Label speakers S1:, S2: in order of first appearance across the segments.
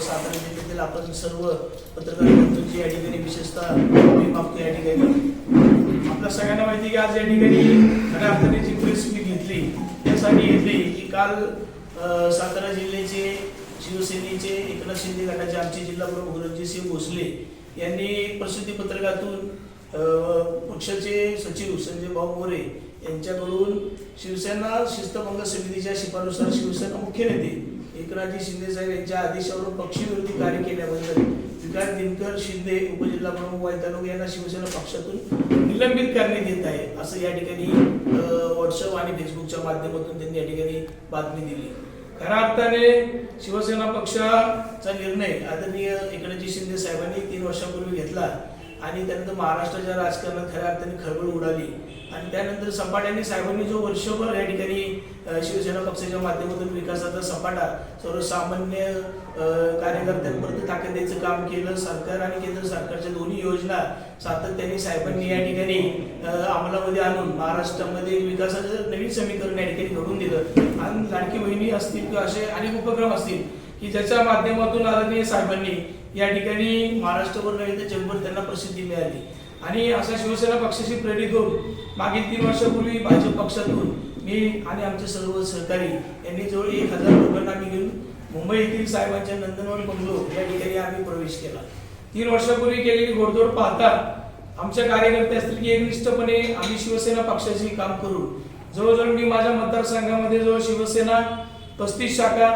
S1: सातारा जिल्ह्यातील आपण सर्व पत्रकार बंधूंची या ठिकाणी विशेषतः मी मागतो या ठिकाणी आपल्या सगळ्यांना माहिती की आज या ठिकाणी खऱ्या अर्थाने जी प्रेस मी घेतली त्यासाठी घेतली की काल सातारा जिल्ह्याचे शिवसेनेचे एकनाथ शिंदे गटाचे आमचे जिल्हा प्रमुख रणजितसिंह भोसले यांनी प्रसिद्धी पत्रकातून पक्षाचे सचिव संजय भाऊ मोरे यांच्याकडून शिवसेना शिस्तभंग समितीच्या शिफारसीनुसार शिवसेना मुख्य नेते एकनाथजी शिंदे साहेब यांच्या आदेशावरून पक्षविरोधी कार्य केल्याबद्दल विकास दिनकर शिंदे उपजिल्हा प्रमुख वाई यांना शिवसेना पक्षातून निलंबित करण्यात येत आहे असं या ठिकाणी व्हॉट्सअप आणि फेसबुकच्या माध्यमातून त्यांनी या ठिकाणी बातमी दिली. खऱ्या अर्थाने शिवसेना पक्षाचा निर्णय आदरणीय एकनाथजी शिंदे साहेबांनी तीन वर्षापूर्वी घेतला आणि त्यानंतर महाराष्ट्राच्या राजकारणात खऱ्या अर्थाने खळबळ उडाली. आणि त्यानंतर सपाट्याने साहेबांनी जो वर्षभर या ठिकाणी शिवसेना पक्षाच्या माध्यमातून विकासाचा सपाटा सर्वसामान्य कार्यकर्त्यांपर्यंत ताकदीचं काम केलं. सरकार आणि केंद्र सरकारच्या दोन्ही योजना सातत्याने साहेबांनी या ठिकाणी अंमलामध्ये आणून महाराष्ट्रामध्ये विकासाचं नवीन समीकरण या ठिकाणी घडून दिलं. आणि लाडकी बहिणी असतील किंवा असे अनेक उपक्रम असतील की ज्याच्या माध्यमातून आदरणीय साहेबांनी या ठिकाणी महाराष्ट्रभर नव्हे तर जगभर त्यांना प्रसिद्धी मिळाली. आणि असा शिवसेना पक्षाशी प्रेरित होऊन मागील तीन वर्षापूर्वी भाजप पक्षातून मी आणि आमचे सर्व सहकारी यांनी जवळ एक हजार लोकांना आम्ही घेऊन मुंबई येथील साहेबांच्या नंदनवन बंगलो या ठिकाणी आम्ही प्रवेश केला. तीन वर्षापूर्वी केलेली घोडदौड पाहता आमच्या कार्यकर्ते असतील की एकनिष्ठपणे आम्ही शिवसेना पक्षाशी काम करू. जवळजवळ मी माझ्या मतदारसंघामध्ये जवळ शिवसेना पस्तीस शाखा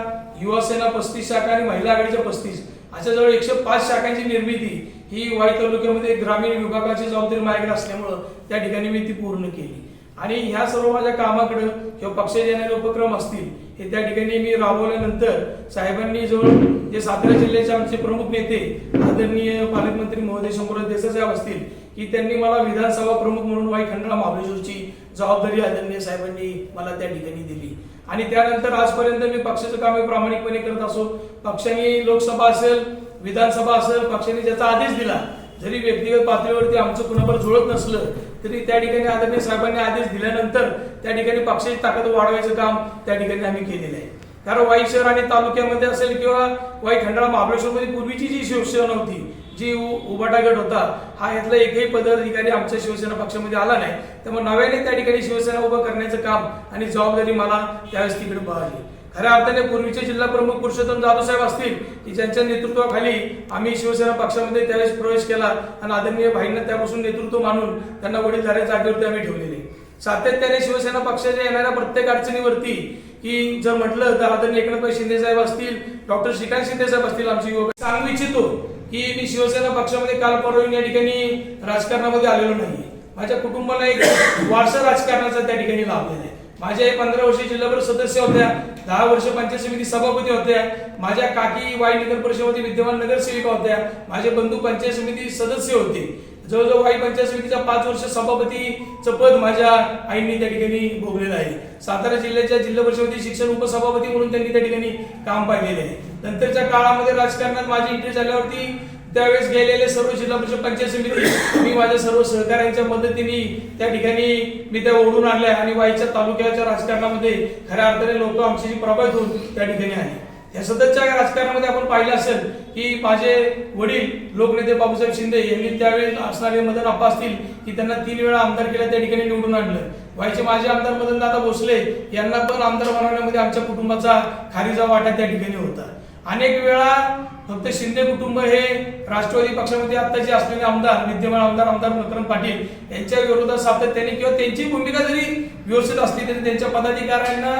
S1: युवासेना पस्तीस शाखा आणि महिला आघाडीच्या पस्तीस. अशा जवळ एकशे पाच शाखांची निर्मिती ही वाई तालुक्यामध्ये ग्रामीण विभागाची जबाबदारी माझ्याकडे असल्यामुळं त्या ठिकाणी मी ती पूर्ण केली. आणि ह्या सर्व माझ्या कामाकडं किंवा पक्षात येणारे उपक्रम असतील हे त्या ठिकाणी मी राबवल्यानंतर साहेबांनी जवळ जे सातारा जिल्ह्याचे आमचे प्रमुख नेते आदरणीय पालकमंत्री महोदय शंभूराज देसाई साहेब असतील की त्यांनी मला विधानसभा प्रमुख म्हणून वाई खंडाळा महाबळेश्वरची जबाबदारी आदरणीय साहेबांनी मला त्या ठिकाणी दिली. आणि त्यानंतर आजपर्यंत मी पक्षाचं काम प्रामाणिकपणे करत असो पक्षाने लोकसभा असेल विधानसभा असेल पक्षाने ज्याचा आदेश दिला जरी व्यक्तिगत पातळीवरती आमचं कुणावर जुळत नसलं तरी त्या ठिकाणी आदरणीय साहेबांनी आदेश दिल्यानंतर त्या ठिकाणी पक्षाची ताकद वाढवायचं काम त्या ठिकाणी आम्ही केलेलं आहे. कारण वाई शहर आणि तालुक्यामध्ये असेल किंवा वाई खंडाळा महाबळेश्वरमध्ये पूर्वीची जी शिवसेना होती जी उ- उभाटा गट होता हा यातला एकही पदाधिकारी आमच्या शिवसेना पक्षामध्ये आला नाही. त्यामुळे नव्याने त्या ठिकाणी शिवसेना उभं करण्याचं काम आणि जबाबदारी मला त्यावेळेस तिकडे बघाली खऱ्या अर्थाने पूर्वीचे जिल्हा प्रमुख पुरुषोत्तम जाधव साहेब असतील की ज्यांच्या नेतृत्वाखाली आम्ही शिवसेना पक्षामध्ये त्यावेळेस प्रवेश केला आणि आदरणीय भाईंना त्यापासून नेतृत्व मानून त्यांना वडीलधाऱ्या जागेवरती आम्ही ठेवलेले. सातत्याने शिवसेना पक्षाच्या येणाऱ्या प्रत्येक अडचणीवरती की जर म्हटलं तर आदरणीय एकनाथभाई शिंदे साहेब असतील डॉक्टर श्रीकांत शिंदे साहेब असतील आमचे युवक. सांगू इच्छितो की मी शिवसेना पक्षामध्ये काल परवा या ठिकाणी राजकारणामध्ये आलेलो नाही माझ्या कुटुंबाला एक वारसा राजकारणाचा त्या ठिकाणी लाभलेला आहे. माझ्या पंधरा वर्षी जिल्हाभर सदस्य होत्या दहा वर्ष पंचायत समिती सभापती होत्या माझ्या काकी वाई नगर परिषदेमध्ये विद्यमान नगरसेविका होत्या माझे बंधू पंचायत समिती सदस्य होते. जवळजवळ वाई पंचायत समितीचा पाच वर्ष सभापतीचं पद माझ्या आईने त्या ठिकाणी भोगलेलं आहे. सातारा जिल्ह्याच्या जिल्हा परिषदेचे शिक्षण उपसभापती म्हणून त्यांनी त्या ठिकाणी काम पाहिलेले आहे. नंतरच्या काळामध्ये राजकारणात माझी एंट्री झाल्यावरती त्यावेळेस गेलेले सर्व जिल्हा परिषद पंचायत समिती मी माझ्या सर्व सहकाऱ्यांच्या मदतीने त्या ठिकाणी मी त्या ओढून आणल्या आणि वाईच्या तालुक्याच्या राजकारणामध्ये खऱ्या अर्थाने लोक आमची प्रभावित होऊन त्या ठिकाणी आले. या सततच्या राजकारणामध्ये आपण पाहिलं असेल की माझे वडील लोकनेते बाबूसाहेब शिंदे यांनी त्यावेळी असणारे मदन आप्पा असतील की त्यांना तीन वेळा आमदार केला त्या ठिकाणी निवडून आणलं. व्हायचे माझे आमदार मदन दादा भोसले यांना पण आमदार बनवण्यामध्ये आमच्या कुटुंबाचा खारीचा वाटा त्या ठिकाणी होता. अनेक वेळा फक्त शिंदे कुटुंब हे राष्ट्रवादी पक्षामध्ये आत्ताचे असलेले आमदार विद्यमान आमदार आमदार विक्रम पाटील यांच्या विरोधात सातत्याने किंवा त्यांची भूमिका जरी व्यवस्थित असली तरी त्यांच्या पदाधिकाऱ्यांना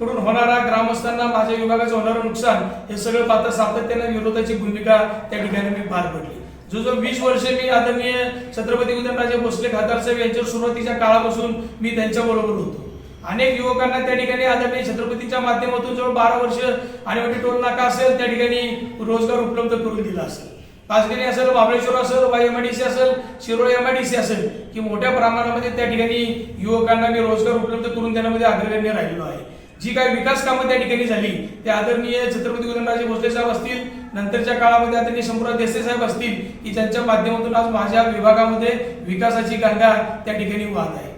S1: कडून होणारा ग्रामस्थांना माझ्या विभागाचं होणारं नुकसान हे सगळं पाहता सातत्याने विरोधाची भूमिका त्या ठिकाणी मी पार पडली. जो जो वीस वर्षे मी आदरणीय छत्रपती उदयनराजे भोसले खासदार साहेब यांच्या सुरुवातीच्या काळापासून मी त्यांच्या बरोबर होतो. अनेक युवकांना त्या ठिकाणी आदरणीय छत्रपतीच्या माध्यमातून जवळ बारा वर्ष आणि मोठी टोल नाका असेल त्या ठिकाणी रोजगार उपलब्ध करून दिला असेल. पाचगणी असेल महाबळेश्वर असेल वाई सी असेल Shirol M I D C असेल की मोठ्या प्रमाणामध्ये त्या ठिकाणी युवकांना मी रोजगार उपलब्ध करून देण्यामध्ये अग्रगण्य राहिलो आहे. जी काही विकास कामं त्या ठिकाणी झाली ते आदरणीय छत्रपती उदयनराजे भोसले साहेब असतील नंतरच्या काळामध्ये आदरणीय शंभूराज देसाई साहेब असतील की ज्यांच्या माध्यमातून आज माझ्या विभागामध्ये विकासाची गंगा त्या ठिकाणी वाहत आहे.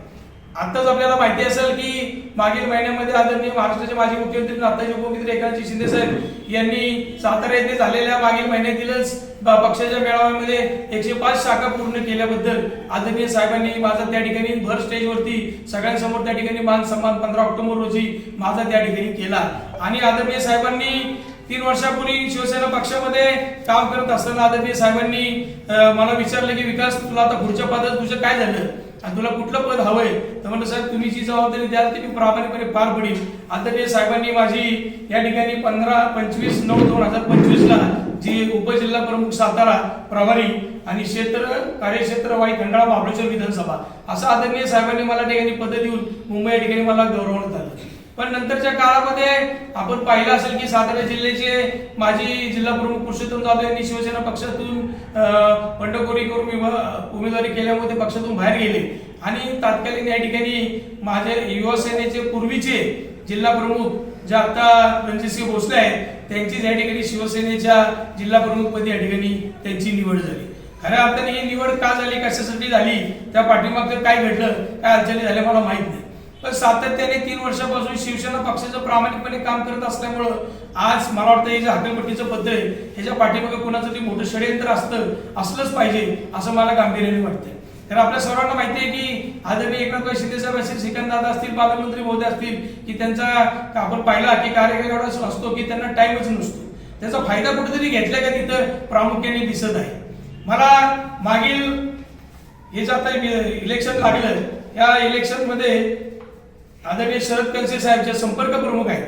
S1: आताच आपल्याला माहिती असेल की मागील महिन्यामध्ये आदरणीय महाराष्ट्राचे माजी मुख्यमंत्री आताचे उपमुख्यमंत्री एकनाथजी शिंदे साहेब यांनी सातारा येथे झालेल्या मागील महिन्यातीलच पक्षाच्या मेळाव्यामध्ये एकशे पाच शाखा पूर्ण केल्याबद्दल आदरणीय साहेबांनी माझा त्या ठिकाणी भर स्टेजवरती सगळ्यांसमोर त्या ठिकाणी मान सन्मान पंधरा ऑक्टोबर रोजी माझा त्या ठिकाणी केला. आणि आदरणीय साहेबांनी तीन वर्षापूर्वी शिवसेना पक्षामध्ये काम करत असताना आदरणीय साहेबांनी मला विचारलं की विकास तुला आता पुढच्या पादात तुझं काय झालं? आणि तुला कुठलं पद हवंय? तर म्हणलं साहेब तुम्ही जी जबाबदारी द्याल ती मी प्रामाणिकपणे पार पडेल आदरणीय साहेबांनी माझी या ठिकाणी पंधरा पंचवीस नऊ दोन हजार पंचवीस ला जी उपजिल्हा प्रमुख सातारा प्रभारी आणि क्षेत्र कार्यक्षेत्र वाई खंडाळा महाबळेश्वर विधानसभा असं आदरणीय साहेबांनी मला ठिकाणी पद देऊन मुंबई या ठिकाणी मला गौरवण्यात आलं. पण नंतरच्या काळामध्ये आपण पाहिलं असेल की सातारा जिल्ह्याचे माजी जिल्हा प्रमुख पुरुषोत्तम जाधव यांनी शिवसेना पक्षातून बंडखोरी करून उमेदवारी केल्यामुळे ते पक्षातून बाहेर गेले. आणि तात्कालीन या ठिकाणी माझे युवासेनेचे पूर्वीचे जिल्हा प्रमुख जे आता रणजितसिंह भोसले आहेत त्यांची या ठिकाणी शिवसेनेच्या जिल्हा प्रमुखपदी या ठिकाणी त्यांची निवड झाली. खऱ्या अर्थाने ही निवड का झाली कशासाठी झाली त्या पाठीमागचं काय घडलं काय अडचणी झाल्या मला माहीत नाही. पण सातत्याने तीन वर्षापासून शिवसेना पक्षाचं प्रामाणिकपणे काम करत असल्यामुळं आज मला वाटतं हे जे हकलपट्टीचं पद आहे ह्याच्या पाठीमागे कोणाचं तरी मोठं षडयंत्र असतं असलंच पाहिजे असं मला गांभीर्याने वाटतंय. तर आपल्या सर्वांना माहिती आहे की आदरणीय एकनाथ शिंदे साहेब असतील श्रीकांत असतील पालकमंत्री महोदय असतील की त्यांचा आपण पाहिला की कार्यक्रम एवढा असतो की त्यांना टाइमच नसतो. त्याचा फायदा कुठेतरी घेतला का तिथं प्रामुख्याने दिसत आहे. मला मागील हे जे आता इलेक्शन लागलं या इलेक्शनमध्ये आदरणीय शरद कनसे साहेब जे संपर्क प्रमुख आहेत.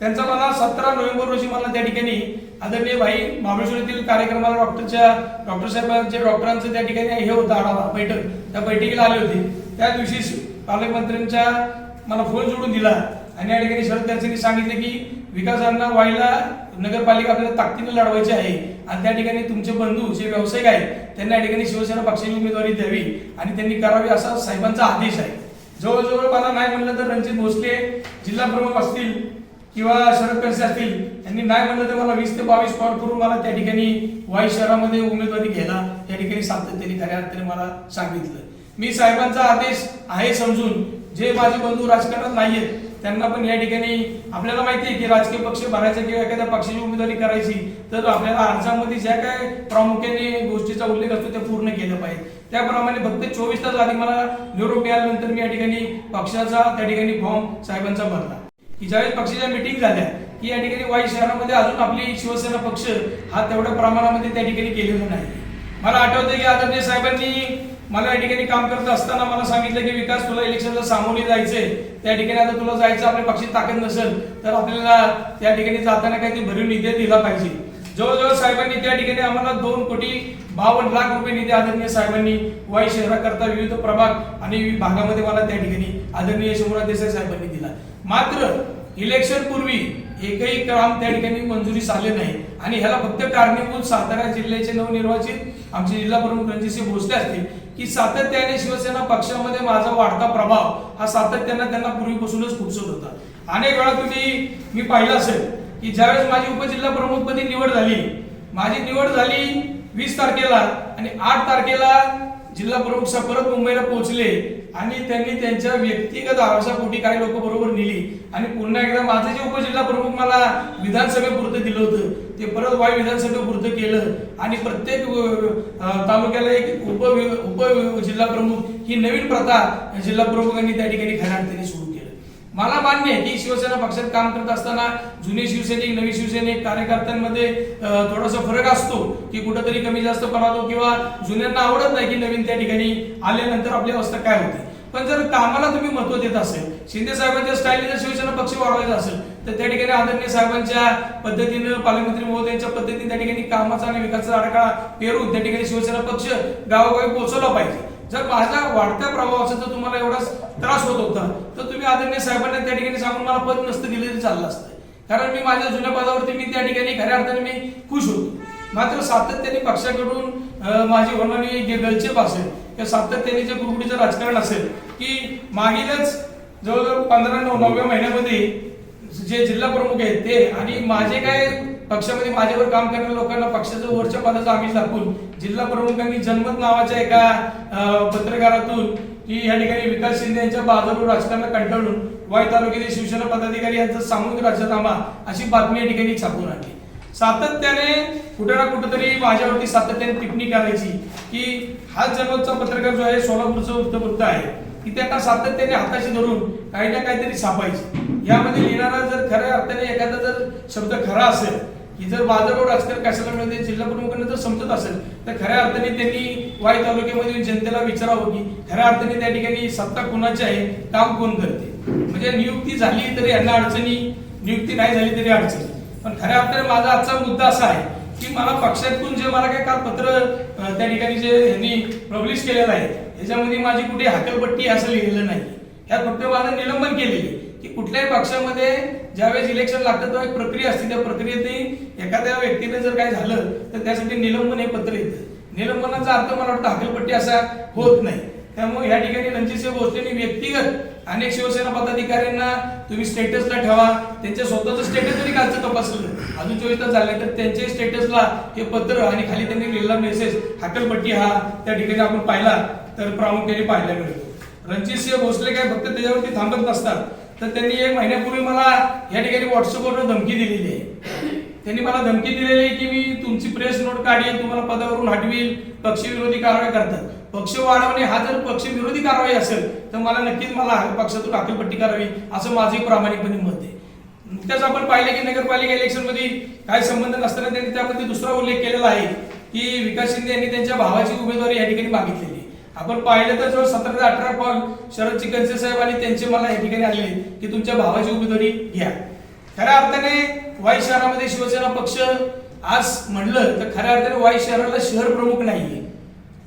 S1: त्यांचा मला सतरा नोव्हेंबर रोजी मला त्या ठिकाणी आदरणीय भाई महाबळेश्वर येथील कार्यक्रमाला डॉक्टरच्या डॉक्टर साहेबांचे डॉक्टरांचं त्या ठिकाणी हे होतं आढावा बैठक. त्या बैठकीला आले होते. त्या दिवशी पालकमंत्र्यांच्या मला फोन जोडून दिला आणि या ठिकाणी शरद कलसेंनी सांगितले की विकासांना व्हायला नगरपालिका आपल्याला ताकदीने लढवायची आहे आणि त्या ठिकाणी तुमचे बंधू जे व्यावसायिक आहेत त्यांना या ठिकाणी शिवसेना पक्षाची उमेदवारी द्यावी आणि त्यांनी करावी असा साहेबांचा आदेश आहे. जवळजवळ मला नाही म्हणलं तर रणजित भोसले जिल्हा प्रमुख असतील किंवा शरद कळसे असतील त्यांनी नाही म्हणलं तर मला वीस ते बावीस कॉल करून मला त्या ठिकाणी वाई शहरामध्ये उमेदवारी घ्यायला त्या ठिकाणी सातत्याने खऱ्या अर्थाने मला सांगितलं. मी साहेबांचा आदेश आहे समजून जे माझे बंधू राजकारणात नाहीयेत त्यांना पण या ठिकाणी आपल्याला माहिती आहे की राजकीय पक्ष भरायचा किंवा एखाद्या पक्षाची उमेदवारी करायची तर आपल्याला अर्जामध्ये ज्या काय प्रामुख्याने गोष्टीचा उल्लेख असतो त्या पूर्ण केलं पाहिजे त्याप्रमाणे फक्त चोवीस तास आधी मला निरोप मिळाल्यानंतर मी या ठिकाणी पक्षाचा त्या ठिकाणी फॉर्म साहेबांचा भरला. की ज्यावेळेस पक्षाच्या मिटिंग झाल्या की या ठिकाणी वाई शहरामध्ये अजून आपली शिवसेना पक्ष हा तेवढ्या प्रमाणामध्ये त्या ठिकाणी केलेला नाही. मला आठवतं की आदरणीय साहेबांनी मला या ठिकाणी काम करत असताना मला सांगितलं की विकास तुला इलेक्शनला सामोरे जायचंय. त्या ठिकाणी आता तुला जायचं आपल्या पक्षाची ताकद नसेल तर आपल्याला त्या ठिकाणी जाताना काही भरीव निधी दिला पाहिजे. जवळजवळ साहेबांनी त्या ठिकाणी आम्हाला दोन कोटी बावन्न लाख रुपये निधी आदरणीय साहेबांनी वाई शहराकरता विविध प्रभाग आणि भागामध्ये मला त्या ठिकाणी आदरणीय शंभूराज देसाई साहेबांनी दिला. मात्र इलेक्शन पूर्वी एकही काम त्या ठिकाणी मंजुरीस आले नाही. आणि ह्याला फक्त कारणीभूत सातारा जिल्ह्याचे नवनिर्वाचित आमचे जिल्हा प्रमुख रणजितसिंह भोसले असतील की सातत्याने शिवसेना पक्षामध्ये माझा वाढता प्रभाव हा सातत्याने त्यांना पूर्वीपासूनच खुपसत होता. अनेक वेळा तुम्ही मी पाहिलं असेल की ज्यावेळेस माझी उपजिल्हा प्रमुखपदी निवड झाली माझी निवड झाली वीस तारखेला आणि आठ तारखेला जिल्हा प्रमुख परत मुंबईला पोहोचले. आणि त्यांनी त्यांच्या व्यक्तिगत आवासापोटी काही लोक बरोबर नेली. आणि पुन्हा एकदा माझं जे उपजिल्हा प्रमुख मला विधानसभेपुरतं दिलं होतं ते परत वाय विधानसभेपुरतं केलं. आणि प्रत्येक तालुक्याला एक उप उप जिल्हा प्रमुख ही नवीन प्रथा जिल्हा प्रमुखांनी त्या ठिकाणी खऱ्या अर्थाने सुरू मला मान्य आहे की शिवसेना पक्षात काम करत असताना जुने शिवसैनिक नवी शिवसैनिक कार्यकर्त्यांमध्ये थोडासा फरक असतो की कुठंतरी कमी जास्त होतो किंवा जुन्यांना आवडत नाही की नवीन त्या ठिकाणी आल्यानंतर आपली अवस्था काय होते. पण जर कामाला तुम्ही महत्त्व देत असेल शिंदे साहेबांच्या स्टाईलने जर शिवसेना पक्ष वाढवायचा असेल तर त्या ठिकाणी आदरणीय साहेबांच्या पद्धतीनं पालकमंत्री महोदयांच्या पद्धतीने त्या ठिकाणी कामाचा आणि विकासाचा आराखडा पेरून त्या ठिकाणी शिवसेना पक्ष गावोगावी पोहोचवला पाहिजे. जर माझ्या वाढत्या प्रभावाचा जर तुम्हाला एवढा त्रास होत होता तर तुम्ही आदरणीय साहेबांना त्या ठिकाणी सांगून मला पद नसतं दिलं तरी चाललं असतं. कारण मी माझ्या जुन्या पदावरती मी त्या ठिकाणी खऱ्या अर्थाने मी खुश होतो. मात्र सातत्याने पक्षाकडून माझी होणारी जे गलचेप असेल किंवा सातत्याने जे कुरकुटीचं राजकारण असेल की मागीलच जवळजवळ पंधरा नऊ नवव्या महिन्यामध्ये जे जिल्हा प्रमुख आहेत ते आणि माझे काय पक्षामध्ये माझ्यावर काम करणाऱ्या लोकांना पक्षाचं वरच्या पदाचं आम्ही दाखवून जिल्हा प्रमुखांनी जनमत नावाच्या एका पत्रकारातून की या ठिकाणी विकास शिंदे यांच्या बाजारावर राजकारणाला कंटाळून वाई तालुक्यातील शिवसेना पदाधिकारी यांचा सामूहिक राजीनामा अशी बातमी या ठिकाणी छापून आणली. सातत्याने कुठे ना कुठेतरी माझ्यावरती सातत्याने टिप्पणी करायची की हा जनमतचा पत्रकार जो आहे सोलापूरचं वृत्तपत्र आहे की त्यांना सातत्याने हाताशी धरून काही ना काहीतरी छापायची. यामध्ये लिहिणारा जर खऱ्या अर्थाने एखादा जर शब्द खरा असेल की जर बाजारभाव राजकारण कशाला मिळते जिल्हा प्रमुखांना जर समजत असेल तर खऱ्या अर्थाने त्यांनी वाई तालुक्यामधील जनतेला विचारावं की खऱ्या अर्थाने त्या ठिकाणी सत्ता कोणाची आहे काम कोण करते? म्हणजे नियुक्ती झाली तरी यांना अडचणी नियुक्ती नाही झाली तरी अडचणी. पण खऱ्या अर्थाने माझा आजचा मुद्दा असा आहे की मला पक्षातून जे मला काय काल पत्र त्या ठिकाणी जे यांनी पब्लिश केलेलं आहे याच्यामध्ये माझी कुठे हाकलपट्टी असं लिहिलेलं नाही. यात फक्त माझं निलंबन केलेली की कुठल्याही पक्षामध्ये ज्यावेळेस इलेक्शन लागतं तेव्हा एक प्रक्रिया असते. त्या प्रक्रियेत एखाद्या व्यक्तीने जर काय झालं तर त्यासाठी निलंबन हे पत्र येतं. निलंबनाचा अर्थ मला वाटतं हाकलपट्टी असा होत नाही. त्यामुळे या ठिकाणी रणजितसिंह भोसलेंनी व्यक्तिगत अनेक शिवसेना पदाधिकाऱ्यांना तुम्ही स्टेटसला ठेवा. त्यांच्या स्वतःचं स्टेटस जरी कालचं तपासलं अजून चोवीस तास झाले तर त्यांच्या स्टेटसला हे पत्र आणि खाली त्यांनी लिहिलेला मेसेज हाकलपट्टी हा त्या ठिकाणी आपण पाहिला तर प्रामुख्याने पाहायला मिळतो. रणजितसिंह भोसले काय फक्त त्याच्यावरती थांबत नसतात. तर त्यांनी एक महिन्यापूर्वी मला या ठिकाणी व्हॉट्सअपवर धमकी दिलेली आहे. त्यांनी मला धमकी दिलेली आहे की मी तुमची प्रेस नोट काढीन तुम्हाला पदावरून हटवील पक्षविरोधी कारवाई करतात. पक्ष वाढवणे हा जर पक्षविरोधी कारवाई असेल तर मला नक्कीच मला पक्षातून अखिलपट्टी करावी असं माझे प्रामाणिकपणे मत आहे. नुकत्याच आपण पाहिलं की नगरपालिका इलेक्शनमध्ये काय संबंध नसताना त्यांनी त्यामध्ये दुसरा उल्लेख केलेला आहे की विकास शिंदे यांनी त्यांच्या भावाची उमेदवारी या ठिकाणी मागितलेली आपण पाहिलं तर जवळ सतरा ते अठरा कॉल शरद चिकनसे साहेब आणि त्यांचे मला या ठिकाणी आले की तुमच्या भावाची उमेदवारी घ्या. खऱ्या अर्थाने वाई शहरामध्ये शिवसेना पक्ष आज म्हणलं तर खऱ्या अर्थाने वाई शहराला शहर प्रमुख नाहीये.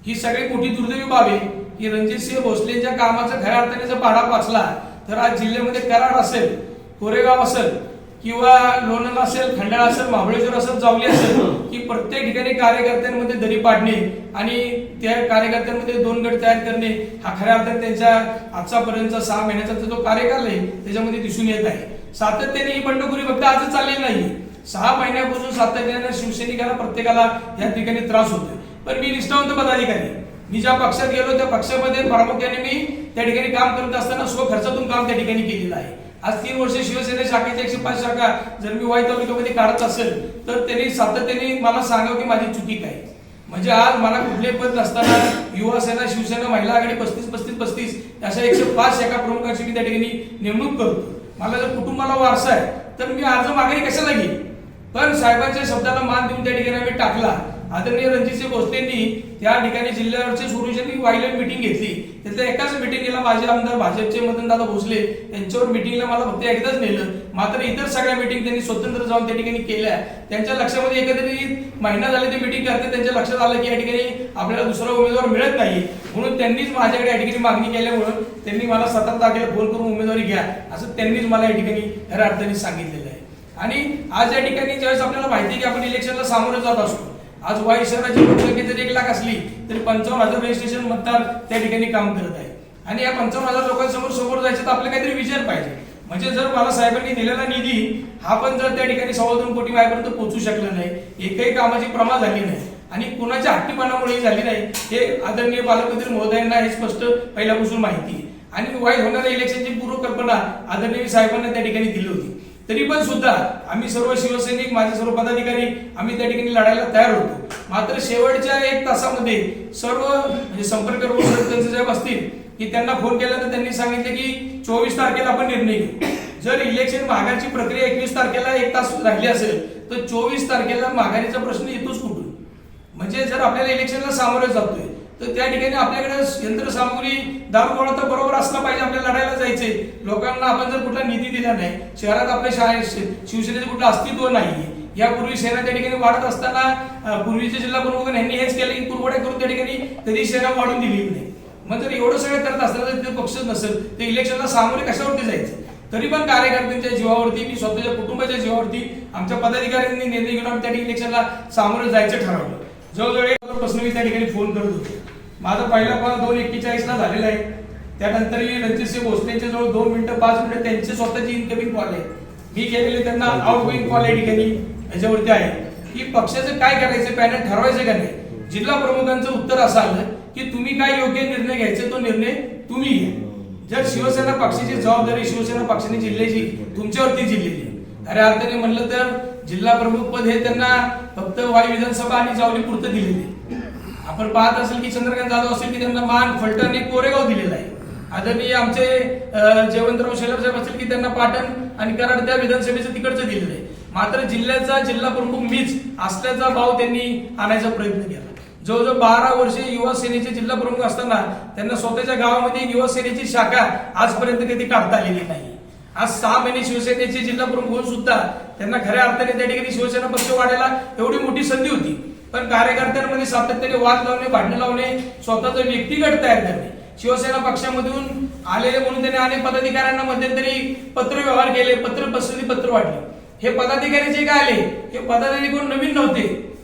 S1: ही सगळी मोठी दुर्दैवी बाब आहे की रणजितसिंह भोसलेंच्या कामाचा खऱ्या अर्थाने जर पाडा वाचला तर आज जिल्ह्यामध्ये कराड असेल कोरेगाव असेल किंवा लोणंद असेल खंडाळा असेल महाबळेश्वर असेल जावली असेल की प्रत्येक ठिकाणी कार्यकर्त्यांमध्ये दरी पाडणे आणि त्या कार्यकर्त्यांमध्ये दोन गट तयार करणे हा खऱ्या अर्थाने त्यांच्या आजचापर्यंतचा सहा महिन्याचा जो कार्यकाल आहे त्याच्यामध्ये दिसून येत आहे. सातत्याने ही बंडखोरी फक्त आजच चाललेली नाही. सहा महिन्यापासून सातत्याने शिवसैनिकाला प्रत्येकाला या ठिकाणी त्रास होतोय. पण मी निष्ठावंत पदाधिकारी. मी ज्या पक्षात गेलो त्या पक्षामध्ये प्रामुख्याने मी त्या ठिकाणी काम करत असताना स्वखर्चातून काम त्या ठिकाणी केलेलं आहे. आज तीन वर्ष शिवसेना शाखेच्या एकशे पाच शाखा जर मी वाईट तालुक्यामध्ये काढत असेल तर त्यांनी सातत्याने मला सांगावं की माझी चुकी काय. म्हणजे आज मला कुठले पद नसताना युवा सेना शिवसेना महिला आघाडी पस्तीस पस्तीस पस्तीस अशा एकशे पाच शाखा प्रमुखांची मी त्या ठिकाणी नेमणूक करतो. मला जर कुटुंबाला वारसा आहे तर मी अर्ज मागणी कशाला घेईन? पण साहेबांच्या शब्दाला मान देऊन त्या ठिकाणी आम्ही टाकला. आदरणीय रणजितसिंह भोसलेंनी त्या ठिकाणी जिल्ह्यावरचे सोल्युशन वाईलेट मिटिंग घेतली. तिथल्या एकाच मिटिंगला माझे आमदार भाजपचे मदनदादा भोसले यांच्यावर मिटिंगला मला फक्त एकदाच नेलं. मात्र इतर सगळ्या मिटिंग त्यांनी स्वतंत्र जाऊन त्या ठिकाणी केल्या. त्यांच्या लक्षामध्ये एकत्रित महिना झाले ते मिटिंग करते त्यांच्या लक्षात आलं की या ठिकाणी आपल्याला दुसरा उमेदवार मिळत नाही. म्हणून त्यांनीच माझ्याकडे या ठिकाणी मागणी केल्यामुळं त्यांनी मला सतत तारखेला फोन करून उमेदवारी घ्या असं त्यांनीच मला या ठिकाणी खऱ्या अर्थाने सांगितलेलं आहे. आणि आज या ठिकाणी ज्यावेळेस आपल्याला माहिती आहे की आपण इलेक्शनला सामोरे जात असतो आज वाई शहराची लोकसंख्या जरी एक लाख असली तरी पंचावन्न हजार रजिस्ट्रेशन मतदार त्या ठिकाणी काम करत आहे आणि या पंचावन्न हजार लोकांसमोर समोर जायचं तर आपलं काहीतरी विचार पाहिजे. म्हणजे जर मला साहेबांनी दिलेला निधी हा पण जर त्या ठिकाणी सव्वा दोन कोटी माझ्यापर्यंत पोहोचू शकला नाही एकही कामाची प्रमा झाली नाही आणि कुणाच्या हट्टीपणामुळे ही झाली नाही हे आदरणीय पालकमंत्री महोदयांना हे स्पष्ट पहिल्यापासून माहिती आहे. आणि वाईट होणाऱ्या इलेक्शनची पूर्वकल्पना आदरणीय साहेबांना त्या ठिकाणी दिली होती. तरी पण सुद्धा आम्ही सर्व शिवसैनिक माझे सर्व पदाधिकारी आम्ही त्या ठिकाणी लढायला तयार होतो. मात्र शेवटच्या एक तासामध्ये सर्व म्हणजे संपर्क त्यांचे साहेब असतील की त्यांना फोन केला तर त्यांनी सांगितले की चोवीस तारखेला आपण निर्णय घेऊ. जर इलेक्शन माघारची प्रक्रिया एकवीस तारखेला एक तास राहिली असेल तर चोवीस तारखेला माघारीचा प्रश्न येतोच कुठून? म्हणजे जर आपल्याला इलेक्शनला सामोरे जातोय तर त्या ठिकाणी आपल्याकडे यंत्रसामुग्री दारुगोळा तर बरोबर असला पाहिजे आपल्याला लढायला जायचंय. लोकांना आपण जर कुठला निधी दिला नाही शहरात आपल्या शाळे शिवसेनेचं कुठलं अस्तित्व नाही यापूर्वी सेना त्या ठिकाणी वाढत असताना पूर्वीचे जिल्हा प्रमुख यांनी हेच केलं की पुरवठा करून त्या ठिकाणी कधी शहरात वाढून दिली नाही. मग जर एवढं सगळं करत असताना तर ते पक्ष नसेल तर इलेक्शनला सामोरे कशावरती जायचं? तरी पण कार्यकर्त्यांच्या जीवावरती मी स्वतःच्या कुटुंबाच्या जीवावरती आमच्या पदाधिकाऱ्यांनी निर्णय घेऊन त्या ठिकाणी इलेक्शनला सामोरे जायचं ठरवलं. जवळजवळ प्रश्न मी त्या ठिकाणी फोन करत होतो. माझा पहिला कॉल दोन एक्केचाळीसला झालेला आहे. त्यानंतर रणजितसिंह भोसलेच्या जवळ दोन मिनिटं पाच मिनिटं त्यांचे स्वतःची इनकमिंग कॉल आहे. मी केलेले त्यांना आउट गोईंग कॉल या ठिकाणी याच्यावरती आहे. की पक्षाचं काय करायचं पॅनल ठरवायचं का नाही? जिल्हा प्रमुखांचं उत्तर असं आलं की तुम्ही काय योग्य निर्णय घ्यायचा तो निर्णय तुम्ही घ्या. जर शिवसेना पक्षाची जबाबदारी शिवसेना पक्षाने जिल्ह्याची तुमच्यावरती जिल्ह्याची. खऱ्या अर्थाने म्हणलं तर जिल्हा प्रमुख पद हे त्यांना फक्त वाई विधानसभा आणि जावली पुरतं दिलेले आपण पाहत असेल की चंद्रकांत जाधव असेल की त्यांना मान फलटण एक कोरेगाव दिलेला आहे. आदरणीय आमचे जयवंतराव शेलार साहेब असतील की त्यांना पाटण आणि कराड त्या विधानसभेचं तिकडचं दिलेलं आहे. मात्र जिल्ह्याचा जिल्हा प्रमुख मीच असल्याचा भाव त्यांनी आणायचा प्रयत्न केला. जवळजवळ बारा वर्षे युवा सेनेचे जिल्हा प्रमुख असताना त्यांना स्वतःच्या गावामध्ये युवा सेनेची शाखा आजपर्यंत कधी काढता आलेली नाही. आज सहा महिने शिवसेनेचे जिल्हा प्रमुख होऊन सुद्धा त्यांना खऱ्या अर्थाने त्या ठिकाणी शिवसेना पक्ष वाढायला एवढी मोठी संधी होती. पण कार्यकर्त्यांमध्ये सातत्याने वाद लावणे भांडणं लावणे स्वतःचं व्यक्तिगट तयार करणे. शिवसेना पक्षामधून आलेले म्हणून त्यांनी अनेक पदाधिकाऱ्यांना मध्यंतरी पत्र व्यवहार केले पत्र प्रसिद्धी पत्र वाटले. हे पदाधिकारी जे काय आले हे पदाधिकारी कोण नवीन नव्हते.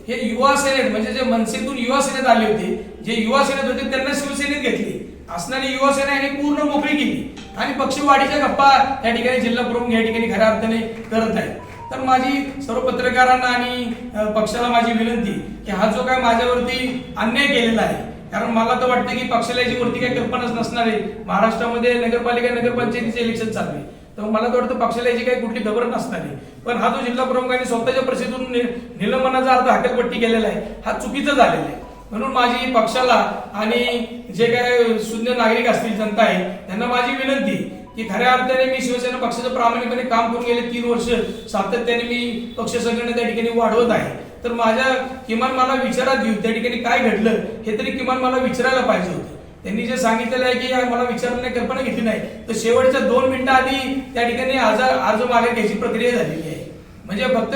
S1: हे युवा सेनेत म्हणजे जे मनसेतून युवा सेनेत आले होते जे युवा सेनेत होते त्यांना शिवसेनेत घेतले. असणारी युवा सेना यांनी पूर्ण मोकळी केली. आणि पक्षवाढीच्या गप्पा त्या ठिकाणी जिल्हा प्रमुख या ठिकाणी खऱ्या अर्थाने करत आहेत. तर माझी सर्व पत्रकारांना आणि पक्षाला माझी विनंती की हा जो काय माझ्यावरती अन्याय केलेला आहे कारण मला तर वाटतं की पक्षाला याची वरती काही कल्पनाच नसणार आहे. महाराष्ट्रामध्ये नगरपालिका नगरपंचायतीचे इलेक्शन चालू आहे. तर मला तर वाटतं पक्षाला याची काही कुठली खबर नसणार आहे. पण हा जो जिल्हा प्रमुखांनी स्वतःच्या प्रसिद्धून निलंबनाचा अर्थ हकलपट्टी केलेला आहे हा चुकीचा झालेला आहे. म्हणून माझी पक्षाला आणि जे काय शून्य नागरिक असतील जनता आहे त्यांना माझी विनंती की खऱ्या अर्थाने मी शिवसेना पक्षाचं प्रामाणिकपणे काम करून गेले तीन वर्ष. सातत्याने मी पक्ष संघटना त्या ठिकाणी वाढवत आहे. तर माझ्या किमान मला विचारात येऊ त्या ठिकाणी काय घडलं हे तरी किमान मला विचारायला पाहिजे होतं. त्यांनी जे सांगितलेलं आहे की मला विचारण्याची कल्पना घेतली नाही. तर शेवटच्या दोन मिनिटं आधी त्या ठिकाणी अर्ज अर्ज मागे घ्यायची प्रक्रिया झालेली आहे. म्हणजे फक्त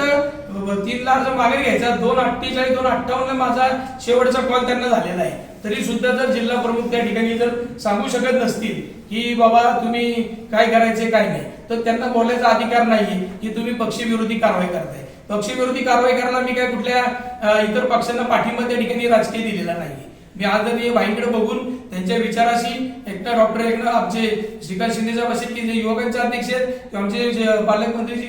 S1: तीन लाख जर मागे घ्यायचा दोन अठ्ठेचाळीस दोन अठ्ठावन्न माझा शेवटचा कॉल त्यांना झालेला आहे. तरी सुद्धा जर जिल्हा प्रमुख त्या ठिकाणी जर सांगू शकत नसतील की बाबा तुम्ही काय करायचे काय नाही तर त्यांना बोलायचा अधिकार नाही की तुम्ही पक्षविरोधी कारवाई करताय. पक्षविरोधी कारवाई करायला मी काय कुठल्या इतर पक्षांना पाठिंबा त्या ठिकाणी राजकीय दिलेला नाही मी आदरणीय बाईंकडे बघून त्यांच्या विचाराशी एकटा डॉक्टर एकनाथ आमचे श्रीकांत शिंदे साहेब असतील की जे युवकांचे अध्यक्ष आहेत किंवा आमचे जे पालकमंत्री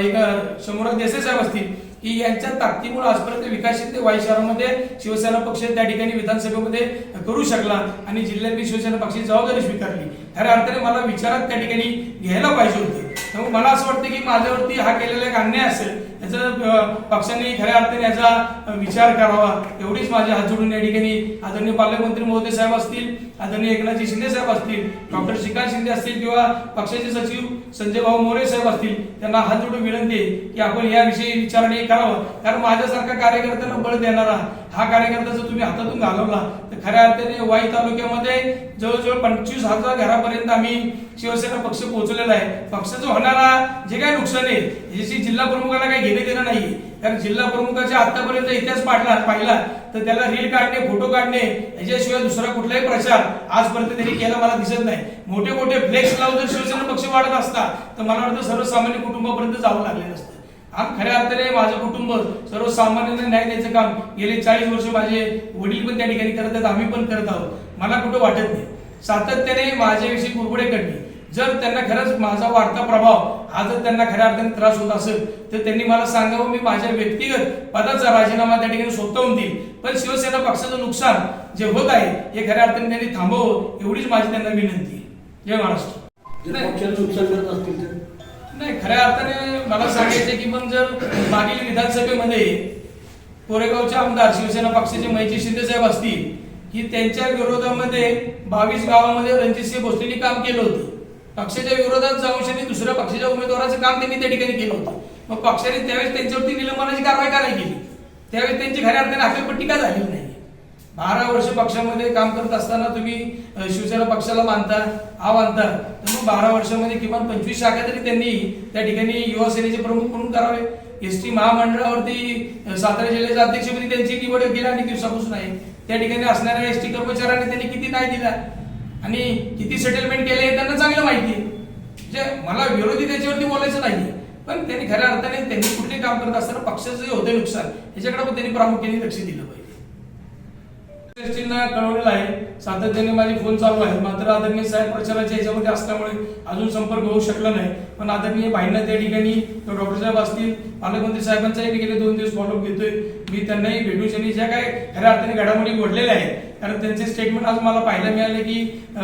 S1: एक अं, शंभूराज देसाई साहेब असतील की यांच्या ताकदीमुळे आजपर्यंत विकासशील ते वाई शहरामध्ये शिवसेना पक्ष त्या ठिकाणी विधानसभेमध्ये करू शकला आणि जिल्ह्यात मी शिवसेना पक्षाची जबाबदारी स्वीकारली. खऱ्या अर्थाने मला विचारात त्या ठिकाणी घ्यायला पाहिजे होते. त्यामुळे मला असं वाटतं की माझ्यावरती हा केलेला एक अन्याय असेल याचा अं, पक्षाने खऱ्या अर्थाने याचा विचार करावा. एवढीच माझी हात जोडून या ठिकाणी आदरणीय पालकमंत्री महोदय साहेब असतील आदरणीय एकनाथजी शिंदे साहेब असतील डॉक्टर श्रीकांत शिंदे असतील किंवा पक्षाचे सचिव संजय भाऊ मोरे साहेब असतील त्यांना हात जोडून विनंती आहे की आपण याविषयी विचारणे करावं. कारण माझ्यासारखा कार्यकर्त्यांना बळ देणारा हा कार्यकर्ता जर तुम्ही हातातून घालवला तर खऱ्या अर्थाने वाई तालुक्यामध्ये जवळजवळ पंचवीस हजार घरापर्यंत आम्ही शिवसेना पक्ष पोहोचलेला आहे. पक्षाचं होणारा जे काही नुकसान आहे याची जिल्हा प्रमुखाला काही घेणे देणं नाही. कारण जिल्हा प्रमुखाच्या आतापर्यंत इतिहास पाडला पाहिला तर त्याला रील काढणे फोटो काढणे याच्याशिवाय दुसरा कुठलाही प्रचार आजपर्यंत त्यांनी केला मला दिसत नाही. मोठे मोठे फ्लेक्स लावून जर शिवसेना पक्ष वाढत असता तर मला वाटतं सर्वसामान्य कुटुंबापर्यंत जावं लागले नसतं खऱ्या अर्थाने माझं कुटुंब सर्वसामान्यांना न्याय द्यायचं काम. गेले चाळीस वर्ष माझे वडील पण त्या ठिकाणी करत आहेत आम्ही पण करत आहोत. मला कुठं वाटत नाही. सातत्याने माझ्याविषयी कुरबडे करणे जर त्यांना खरंच माझा वाढता प्रभाव हा जर त्यांना खऱ्या अर्थाने त्रास होत असेल तर त्यांनी मला सांगावं मी माझ्या व्यक्तिगत पदाचा राजीनामा त्या ठिकाणी स्वतःहून देईल. पण शिवसेना पक्षाचं नुकसान जे होत आहे हे खऱ्या अर्थाने त्यांनी थांबवं एवढीच माझी त्यांना विनंती. आहे जय महाराष्ट्र. नाही खऱ्या अर्थाने मला सांगायचं की पण जर मागील विधानसभेमध्ये कोरेगावचे आमदार शिवसेना पक्षाचे मैत्री शिंदे साहेब असतील की त्यांच्या विरोधामध्ये बावीस गावामध्ये रणजितसिंह भोसलेंनी काम केलं होतं. पक्षाच्या विरोधात जाऊन त्यांनी दुसऱ्या पक्षाच्या उमेदवाराचं काम त्यांनी त्या ठिकाणी केलं होतं. मग पक्षाने त्यावेळेस त्यांच्यावरती निलंबनाची कारवाई करायला केली? त्यावेळेस त्यांची खऱ्या अर्थाने अखेरपट्टी का झाली नाही? बारा वर्ष पक्षामध्ये काम करत असताना तुम्ही शिवसेना पक्षाला मानता हा मानता. तर मग बारा वर्षामध्ये किमान पंचवीस शाखा तरी त्यांनी त्या ठिकाणी युवा सेनेचे प्रमुख म्हणून करावे. एस टी महामंडळावरती सातारा जिल्ह्याच्या अध्यक्षपदी त्यांची निवड गेल्या अनेक दिवसापासून आहे. त्या ठिकाणी असणाऱ्या एस टी कर्मचाऱ्यांना त्यांनी किती नाही दिला? आणि किती सेटलमेंट केले हे त्यांना चांगलं माहिती आहे. म्हणजे मला विरोधी त्याच्यावरती बोलायचं नाही पण त्यांनी खऱ्या अर्थाने त्यांनी कुठले काम करत असताना पक्षाचं जे होतं नुकसान याच्याकडे पण त्यांनी प्रामुख्याने लक्ष दिलं पाहिजे. एसटींना कळवलेलं आहे. सातत्याने माझे फोन चालू आहे मात्र आदरणीय साहेब प्रचाराच्या याच्यामध्ये असल्यामुळे अजून संपर्क होऊ शकला नाही. पण आदरणीय भाईंना त्या ठिकाणी डॉक्टर साहेब असतील पालकमंत्री साहेबांचाही मी गेले दोन दिवस फॉलोअप घेतोय. मी त्यांनाही भेटू त्यांनी ज्या काय खऱ्या अर्थाने घडामोडी घडलेल्या आहेत कारण त्यांचे स्टेटमेंट आज मला पाहायला मिळाले की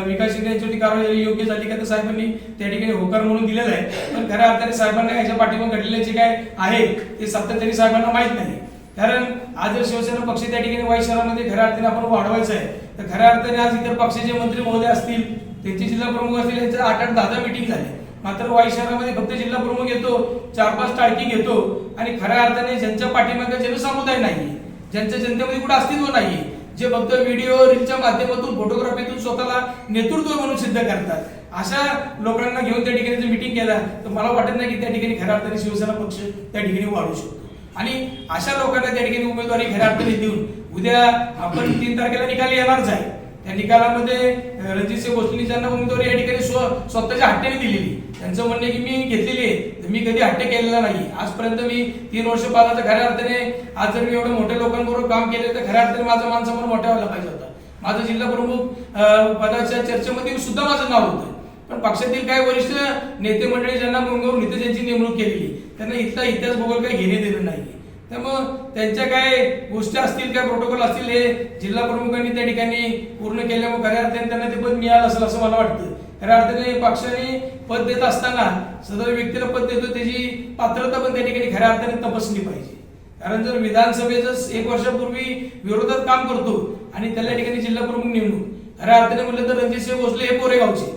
S1: विकास शिंदे यांच्यावरती कारवाई योग्य झाली का तर साहेबांनी त्या ठिकाणी होकार म्हणून दिलेला आहे. पण खऱ्या अर्थाने साहेबांना याच्या पाठीमागे घडलेले जे काय आहे ते सातत्याने साहेबांना माहीत नाही. कारण आज जर शिवसेना पक्ष त्या ठिकाणी वाई शहरामध्ये खऱ्या अर्थाने आपण वाढवायचं आहे तर खऱ्या अर्थाने आज इतर पक्षाचे मंत्री महोदय असतील त्यांचे जिल्हा प्रमुख असतील यांचे आठ आठ दहा दहा मिटिंग झाले. मात्र वाई शहरामध्ये फक्त जिल्हा प्रमुख येतो चार पाच टाळकी घेतो आणि खऱ्या अर्थाने ज्यांच्या पाठीमागे जनसमुदाय नाही ज्यांच्या जनतेमध्ये कुठे अस्तित्व नाही जे फक्त व्हिडिओ रीलच्या माध्यमातून फोटोग्राफीतून स्वतःला नेतृत्व म्हणून सिद्ध करतात. अशा लोकांना घेऊन त्या ठिकाणी जर मिटिंग केला तर मला वाटत नाही की त्या ठिकाणी खऱ्या अर्थाने शिवसेना पक्ष त्या ठिकाणी वाढू शकतो. आणि अशा लोकांना त्या ठिकाणी उमेदवारी खऱ्या अर्थाने देऊन उद्या आपण तीन तारखेला निकाल येणारच आहे त्या निकालामध्ये रणजितसिंह भोसले ज्यांना उमेदवारी या ठिकाणी स्व स्वतःच्या हट्ट्याने दिलेली त्यांचं म्हणणं की मी घेतलेली आहे मी कधी हट्ट केलेला नाही. आजपर्यंत मी तीन वर्ष पालाचं खऱ्या अर्थाने आज जर मी एवढं मोठ्या लोकांबरोबर काम केलं तर खऱ्या अर्थाने माझं मान सन्मान मोठा व्हायला पाहिजे होता. माझं जिल्हा प्रमुख अं, पदाच्या चर्चेमध्ये सुद्धा माझं नाव होतं. पण पक्षातील काही वरिष्ठ नेते मंडळी ज्यांना मुंबईवरून इथे ज्यांची नेमणूक केलेली त्यांना इथला इतिहास भूगोल काही घेणे देणं नाही त्यामुळं त्यांच्या काय गोष्टी असतील काय प्रोटोकॉल असतील हे जिल्हा प्रमुखांनी त्या ठिकाणी पूर्ण केल्यामुळे खऱ्या अर्थाने त्यांना ते पद मिळालं असेल असं मला वाटतं. खऱ्या अर्थाने पक्षाने पद देत असताना सदर व्यक्तीला पद देतो त्याची पात्रता पण त्या ठिकाणी खऱ्या अर्थाने तपासली पाहिजे. कारण जर विधानसभेचं एक वर्षापूर्वी विरोधात काम करतो आणि त्याला ठिकाणी जिल्हा प्रमुख नेमणूक खऱ्या अर्थाने म्हटलं तर रणजितसिंह भोसले हे कोरेगावचे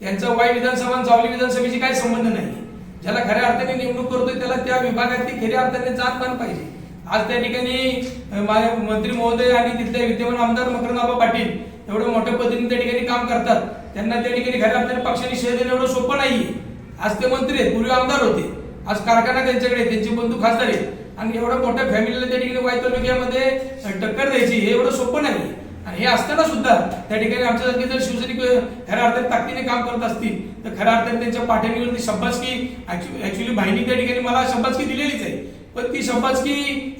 S1: त्यांचा वाय विधानसभा आणि चावली विधानसभेशी काही संबंध नाही. ज्याला खऱ्या अर्थाने नेमणूक करतोय त्याला त्या विभागातली खऱ्या अर्थाने पण पाहिजे. आज त्या ठिकाणी मंत्री महोदय आणि तिथले विद्यमान आमदार मकरनाबा पाटील एवढे मोठ्या पद्धतीने त्या ठिकाणी काम करतात. त्यांना त्या ठिकाणी खऱ्या अर्थाने पक्षाने श्रेय देणं एवढं सोपं नाहीये. आज ते मंत्री आहेत पूर्वी आमदार होते. आज कारखाना त्यांच्याकडे त्यांची त्यांचे बंधू खासदार आहेत. आणि एवढ्या मोठ्या फॅमिलीला त्या ठिकाणी वाई तालुक्यामध्ये टक्कर द्यायची हे एवढं सोपं नाही आणि हे असताना सुद्धा त्या ठिकाणी आमच्यासारखे जर शिवसैनिक खऱ्या अर्थाने ताकदीने काम करत असतील तर खऱ्या अर्थाने त्यांच्या पाठीणीवरती शब्बासकी ऍक्च्युली भाईनी त्या ठिकाणी मला शब्बासकी दिलेलीच आहे. पण ती शब्बासकी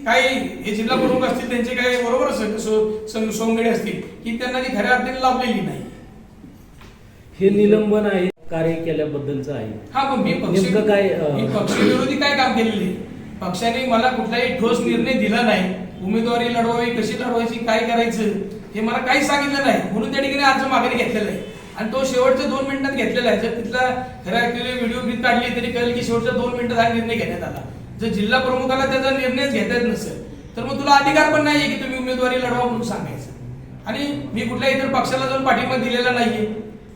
S1: काही हे जिल्हा प्रमुख असतील त्यांचे काही बरोबर सोंगडे असतील की त्यांना ती खऱ्या अर्थाने लाभलेली नाही.
S2: हे निलंबन आहे कार्य केल्याबद्दलचं आहे.
S1: हा पण मी पक्ष
S2: काय,
S1: पक्षविरोधी काय काम केलेले पक्षाने मला कुठलाही ठोस निर्णय दिला नाही. उमेदवारी लढवावी कशी लढवायची काय करायचं? ते मला काही सांगितलं नाही. म्हणून त्या ठिकाणी अर्ज मागणी घेतलेला आहे. आणि तो शेवटच्या दोन मिनिटात घेतलेला आहे. जर तिथला खऱ्या ऍक्च्युली व्हिडिओ ब्रीत काढली तरी कळेल की शेवटच्या दोन मिनिटात हा निर्णय घेण्यात आला. जर जिल्हा प्रमुखाला त्याचा निर्णयच घेता येत नसेल तर मग तुला अधिकार पण नाहीये की तुम्ही उमेदवारी लढवा म्हणून सांगायचं. आणि मी कुठल्या इतर पक्षाला जाऊन पाठिंबा दिलेला नाहीये.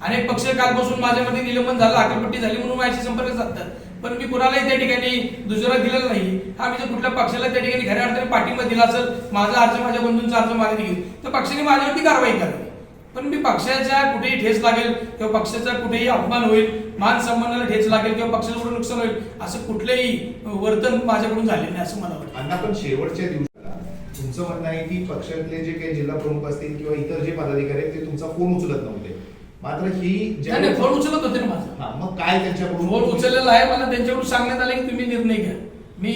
S1: अनेक पक्ष कालपासून माझ्यामध्ये निलंबन झालं आकलपट्टी झाली म्हणून माझ्याशी संपर्क साधतात. पण मी कुणालाही त्या ठिकाणी दुसरा दिलेला नाही. हा मी जर कुठल्या पक्षाला त्या ठिकाणी खऱ्या अर्थाने पाठिंबा दिला असेल माझा अर्ज माझ्या बंधूंचा अर्ज मागे घेईल तर पक्षाने माझ्यावरती कारवाई करावी पण मी पक्षाच्या कुठेही ठेच लागेल किंवा पक्षाचा कुठेही अपमान होईल मान सन्मानाला ठेच लागेल किंवा पक्षाचं कुठे नुकसान होईल असं कुठलंही वर्तन माझ्याकडून झाले नाही असं मला वाटतं.
S3: अण्णा पण शेवटच्या दिवसाला तुमचं म्हणणं आहे की पक्षातले जे काही जिल्हा प्रमुख असतील किंवा इतर जे पदाधिकारी आहेत ते तुमचा फोन उचलत नव्हते. मात्र ही
S1: फोन उचलत होते ना माझा.
S3: हा मग काय त्यांच्याकडून
S1: फोन उचललेला आहे मला त्यांच्याकडून सांगण्यात आले की तुम्ही निर्णय घ्या. मी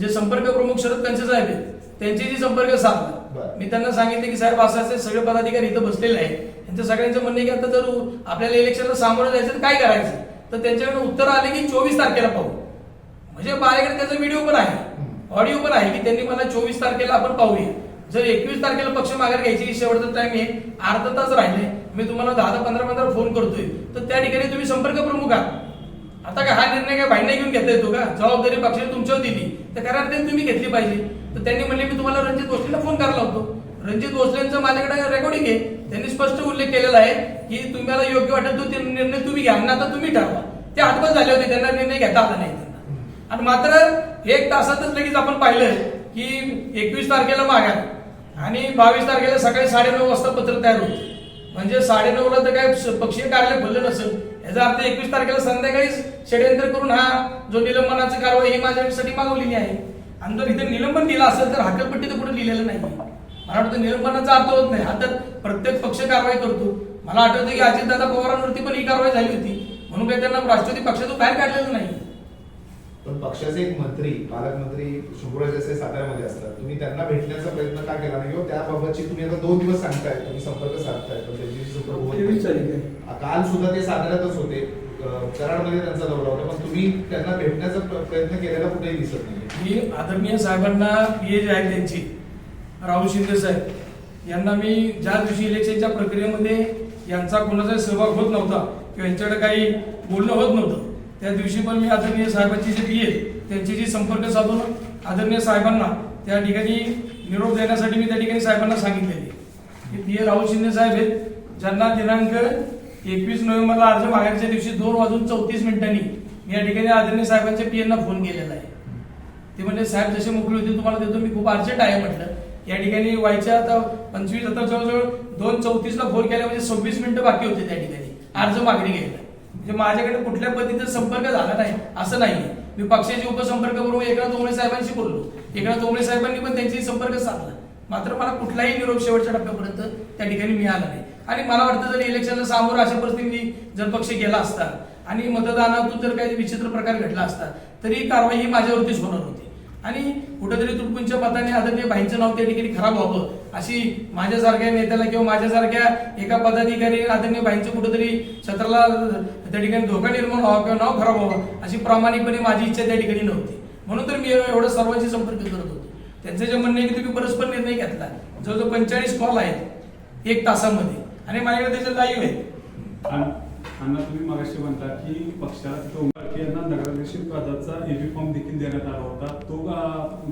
S1: जे संपर्क प्रमुख शरद कंचे साहेब आहेत त्यांचे जे संपर्क साधला. मी त्यांना सांगितले की साहेब असं असे सगळे पदाधिकारी इथं बसलेले आहेत. त्यांचं सगळ्यांचं म्हणणं की आता जर आपल्याला इलेक्शनला सामोरं जायचं तर काय करायचं? तर त्यांच्याकडून उत्तर आले की चोवीस तारखेला पाहू. म्हणजे माझ्याकडे त्याचा व्हिडिओ पण आहे ऑडिओ पण आहे की त्यांनी मला चोवीस तारखेला आपण पाहूया. जर एकवीस तारखेला पक्ष माघार घ्यायची शेवटचा टाइम आहे अर्धा तास राहिले मी तुम्हाला दहा दहा पंधरा पंधरा फोन करतोय. तर त्या ठिकाणी तुम्ही संपर्क प्रमुख आहात. आता काय हा निर्णय काय भाईने घेऊन घेता येतो का? जबाबदारी पक्षाने तुमच्यावर दिली. तर करार त्यांनी तुम्ही घेतली पाहिजे. तर त्यांनी म्हणले मी तुम्हाला रणजित भोसलेला फोन करायला होतो रणजित भोसलेंचं माझ्याकडे रेकॉर्डिंग आहे? त्यांनी स्पष्ट उल्लेख केलेला आहे की तुम्हाला योग्य वाटत तो ते निर्णय तुम्ही घ्या. ना आता तुम्ही ठरवा. ते आठवण झाले होते त्यांना निर्णय घेता आला नाही. आणि मात्र एक तासातच लगेच आपण पाहिलं की एकवीस तारखेला मागा आणि बावीस तारखेला सकाळी साडेनऊ वाजता पत्र तयार होतं. म्हणजे साडेनऊला तर काय पक्षीय कार्यालय खुललं नसेल. याचा अर्थ एकवीस तारखेला संध्याकाळी षडयंत्र करून हा जो निलंबनाची कारवाई ही माझ्यासाठी मागवलेली आहे. आणि जर इथे निलंबन दिलं असेल तर हाकलपट्टी तर पुढे लिहिलेलं नाही मला वाटतं निलंबनाचा अर्थ होत नाही. हा तर प्रत्येक पक्ष कारवाई करतो. मला आठवतं की अजितदादा पवारांवरती पण ही कारवाई झाली होती. म्हणून काही त्यांना राष्ट्रवादी पक्षातून बाहेर काढलेलं नाही.
S3: पण पक्षाचे एक मंत्री पालकमंत्री शंभूराज देसाई साताऱ्यामध्ये असतात. तुम्ही त्यांना भेटण्याचा प्रयत्न का केला नाही किंवा त्याबाबतची तुम्ही आता दोन दिवस सांगताय तुम्ही संपर्क साधताय पण संपर्क नाही. काल सुद्धा ते साताऱ्यातच होते. कराडमध्ये त्यांचा दौरा होता पण तुम्ही त्यांना भेटण्याचा प्र- प्रयत्न केलेला कुठेही दिसत नाही
S1: मी आदरणीय साहेबांना पी जे आहेत त्यांची राहुल शिंदे साहेब यांना मी ज्या दिवशी इलेक्शनच्या प्रक्रियेमध्ये यांचा कोणाचा सहभाग होत नव्हता किंवा यांच्याकडे काही बोलणं होत नव्हतं त्या दिवशी पण मी आदरणीय साहेबांची जे पी त्यांची जी संपर्क साधून आदरणीय साहेबांना त्या ठिकाणी निरोप देण्यासाठी मी त्या ठिकाणी साहेबांना सांगितलेली की पी ए राहुल शिंदे साहेब आहेत ज्यांना दिनांक एकवीस नोव्हेंबरला अर्ज मागण्याच्या दिवशी दोन वाजून चौतीस मिनिटांनी मी या ठिकाणी आदरणीय साहेबांच्या पी यांना फोन केलेला आहे. ते म्हणजे साहेब जसे मोकळे होते तुम्हाला देतो मी खूप अर्जंट आहे म्हटलं. या ठिकाणी व्हायच्या आता पंचवीस आता जवळजवळ दोन चौतीसला फोन केला म्हणजे सव्वीस मिनिटं बाकी होते त्या ठिकाणी. अर्ज मागणी घ्यायला. म्हणजे माझ्याकडे कुठल्या पद्धतीचा संपर्क झाला नाही असं नाही मी पक्षाचे उपसंपर्क बरोबर एकनाथ डोंगळे साहेबांशी बोललो. एकनाथ डोंगळे साहेबांनी पण त्यांच्याशी संपर्क साधला. मात्र मला कुठलाही निरोप शेवटच्या टप्प्यापर्यंत त्या ठिकाणी मिळाला नाही. आणि मला वाटतं जर इलेक्शनला सामोरं अशा परिस्थिती जर पक्ष गेला असता आणि मतदानातून जर काही विचित्र प्रकार घडला असता तरी कारवाई ही माझ्यावरतीच होणार होती. आणि कुठेतरी तुटपुंच्या मताने आदरणीय भाईंचं नाव त्या ठिकाणी खराब व्हावं अशी माझ्यासारख्या नेत्याला किंवा माझ्यासारख्या एका पदाधिकारी आदरणीय भाईंचं कुठेतरी छत्राला त्या ठिकाणी धोका निर्माण व्हावा किंवा नाव खराब व्हावं अशी प्रामाणिकपणे माझी इच्छा त्या ठिकाणी नव्हती. म्हणून तर मी एवढं सर्वांशी संपर्क करत होतो. त्यांचं जे म्हणणं आहे की तुम्ही परस्पर निर्णय घेतला जवळजवळ पंचेचाळीस कॉल आहेत एक तासामध्ये आणि माझ्याकडे त्याचे लाईव्ह आहेत.
S4: अण्णा तुम्ही मगाशी म्हणता की पक्षाला यांना नगराध्यक्ष पदाचा एबी फॉर्म देखील देण्यात आला होता. तो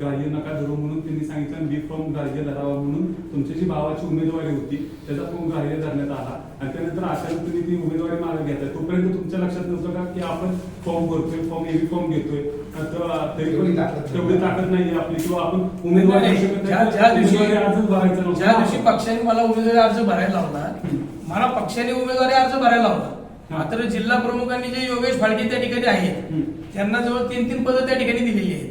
S4: ग्राह्य नका धरू म्हणून त्यांनी सांगितलं बी फॉर्म ग्राह्य धरावा म्हणून तुमची जी भावाची उमेदवारी होती. त्याचा फॉर्म ग्राह्य धरण्यात आला. आणि त्यानंतर अचानक तुम्ही ती उमेदवारी मागे घेताय तोपर्यंत तुमच्या लक्षात नव्हतं का की आपण फॉर्म भरतोय फॉर्म एबी फॉर्म घेतोय? तर पण. तेवढी ताकद नाही. आपली. किंवा आपण उमेदवारी अर्जच भरायचा.
S1: ज्या दिवशी पक्षाने मला उमेदवारी अर्ज भरायला लावला मला पक्षाने उमेदवारी अर्ज भरायला लावला. मात्र जिल्हा प्रमुखांनी जे योगेश फाळके त्या ठिकाणी आहेत. त्यांना जवळ तीन तीन पदं त्या ठिकाणी दिलेली. आहेत.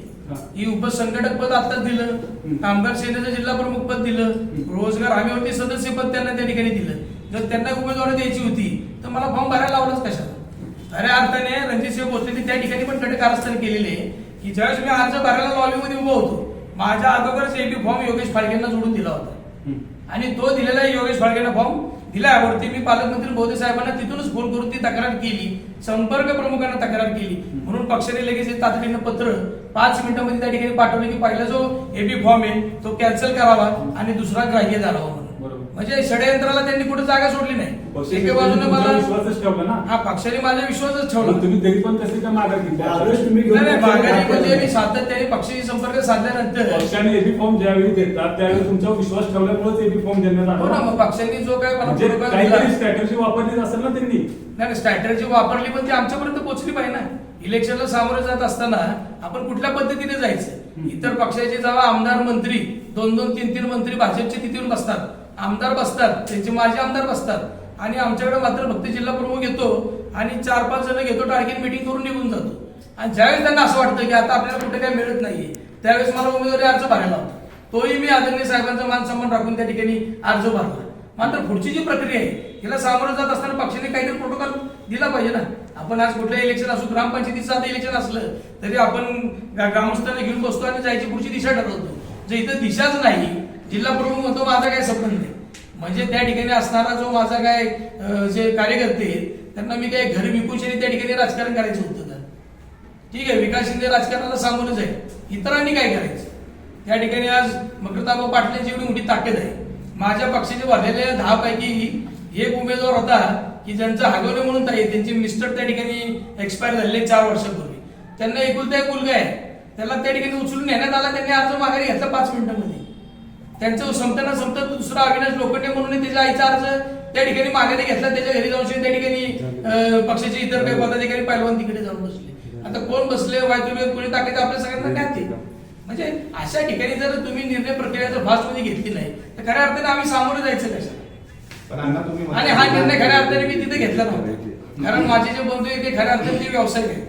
S1: ही. उपसंघटक पद आताच दिलं कामगार सेनेचं जिल्हा प्रमुख पद दिलं रोजगार हमीवरती सदस्य पद त्यांना त्या ठिकाणी दिलं. जर त्यांना उमेदवारी द्यायची होती तर मला फॉर्म भरायला लावलाच कशाला? खऱ्या अर्थाने रणजितसिंह भोसलेंनी त्या ठिकाणी पण कडक कारस्थान केलेले आहे की ज्यावेळेस मी अर्ज भरायला लॉबीमध्ये उभा होतो माझ्या अगोदरच एबी फॉर्म योगेश फाळकेंना जोडून दिला होता. आणि तो दिलेला योगेश फाळकेंना फॉर्म दिल्यावरती मी पालकमंत्री बोधे साहेबांना तिथूनच फोन करून ती तक्रार केली संपर्क प्रमुखांना तक्रार केली. म्हणून पक्षाने लगेच तातडीनं पत्र पाच मिनिटांमध्ये त्या ठिकाणी पाठवलं की पहिला जो एबी फॉर्म आहे तो कॅन्सल करावा आणि दुसरा ग्राह्य
S4: बरोबर.
S1: म्हणजे षडयंत्राला त्यांनी कुठे जागा सोडली नाही. एके बाजूने
S4: तुमचा
S1: मला
S4: विश्वासच ठेवला ना.
S1: हा पक्षाने माझा विश्वासच ठेवला.
S4: तुम्ही तरी पण कसे का माघार घेतली?
S1: म्हणजे मी सातत्याने पक्षाशी संपर्क साधल्यानंतर
S4: पक्षाने एबी फॉर्म ज्यावेळी देतात त्यावेळी तुमच्यावर विश्वास ठेवल्यामुळेच एबी फॉर्म देण्यात
S1: हो ना
S4: आला
S1: मग पक्षांनी जो काय मला
S4: म्हणजे काहीतरी स्ट्रॅटेजी वापरलीच असेल ना त्यांनी.
S1: नाही स्ट्रॅटर्जी वापरली पण ती आमच्यापर्यंत पोहोचली पाहिजे ना. इलेक्शनला सामोरे जात असताना आपण कुठल्या पद्धतीने जायचं? इतर पक्षाचे जेव्हा आमदार मंत्री दोन दोन तीन तीन मंत्री भाजपचे तिथे येऊन बसतात. आमदार बसतात त्यांचे माजी आमदार बसतात. आणि आमच्याकडे मात्र फक्त जिल्हा प्रमुख येतो आणि चार पाच जण घेतो टार्गेट मिटिंग करून निघून जातो. आणि ज्यावेळेस त्यांना असं वाटतं की आता आपल्याला कुठे काही मिळत नाहीये त्यावेळेस मला उमेदवारी अर्ज भरायला होता तोही मी आदरणीय साहेबांचा मान सन्मान राखून त्या ठिकाणी अर्ज भरला. मात्र पुढची जी प्रक्रिया आहे हिला सामोरं जात असताना पक्षाने काहीतरी प्रोटोकॉल दिला पाहिजे ना. आपण आज कुठलं इलेक्शन असू ग्रामपंचायतीचं आता इलेक्शन असलं तरी आपण ग्रामस्थांना घेऊन बसतो आणि जायची पुढची दिशा ठरवतो. जर इथं दिशाच नाही जिल्हा प्रमुख म्हणतो माझा काय संबंध नाही. म्हणजे त्या ठिकाणी असणारा जो माझा काय जे कार्यकर्ते त्यांना मी काही घर विकूशनी त्या ठिकाणी राजकारण करायचं होतं तर ठीक आहे विकास शिंदे राजकारणाला सांगूनच आहे. इतरांनी काय करायचं? त्या ठिकाणी आज मकरताबा पाटलांची एवढी मोठी ताकद आहे. माझ्या पक्षाचे भरलेले दहा पैकी एक उमेदवार होता की ज्यांचं हागवणे म्हणून ताई त्यांचे मिस्टर त्या ठिकाणी एक्सपायर झालेले चार वर्षापूर्वी. त्यांना एकुलता एक मुलगा आहे. त्याला त्या ठिकाणी उचलून नेण्यात आला त्यांनी अर्ज माघारी घेतला पाच मिनिटांमध्ये. त्यांचं संपताना संपत दुसरा अविनाश लोखंडे म्हणून त्याच्या आईचा अर्ज त्या ठिकाणी माघारी घेतला त्याच्या घरी जाऊन त्या ठिकाणी पक्षाचे इतर काही पदाधिकारी पैलवान तिकडे जाऊन बसले. आता कोण बसले वायतुर्वेद कोणी ताकद आपल्या सगळ्यांना ज्ञात आहे म्हणजे अशा ठिकाणी जर तुम्ही निर्णय प्रक्रिया जर फास्टमध्ये घेतली नाही तर खऱ्या अर्थाने आम्ही सामोरे जायचं कशा
S3: पण अण्णा तुम्ही म्हणता-
S1: आणि हा निर्णय खऱ्या अर्थाने मी तिथे घेतला नव्हता. कारण माझे जे बंधू आहेत ते खऱ्या अर्थाने ते व्यावसायिक आहेत.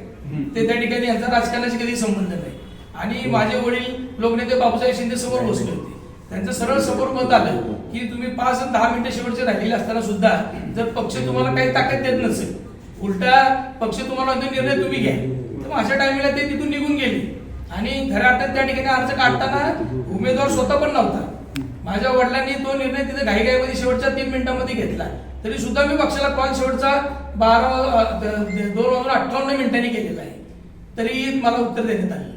S1: ते त्या ठिकाणी यांचा राजकारणाशी कधी संबंध नाही. आणि माझे वडील लोकनेते बाबूसाहेब शिंदे समोर बसले होते. त्यांचं सरळ समोर मत आलं की तुम्ही पाच आणि दहा मिनिटं शेवटचे राहिलेले असताना सुद्धा जर पक्ष तुम्हाला काही ताकद देत नसेल उलटा पक्ष तुम्हाला म्हणतो, निर्णय तुम्ही घ्या तर अशा टायमिंगला ते तिथून निघून गेले. आणि घरात त्या ठिकाणी अर्ज काढताना उमेदवार स्वतः पण नव्हता. माझ्या वडिलांनी तो निर्णय तिथे घाईघाईमध्ये शेवटच्या तीन मिनिटांमध्ये घेतला. तरी सुद्धा मी पक्षाला कॉल शेवटचा बारा दोन वाजून अठ्ठावन्न मिनिटांनी केलेला आहे. तरी मला उत्तर देण्यात आलं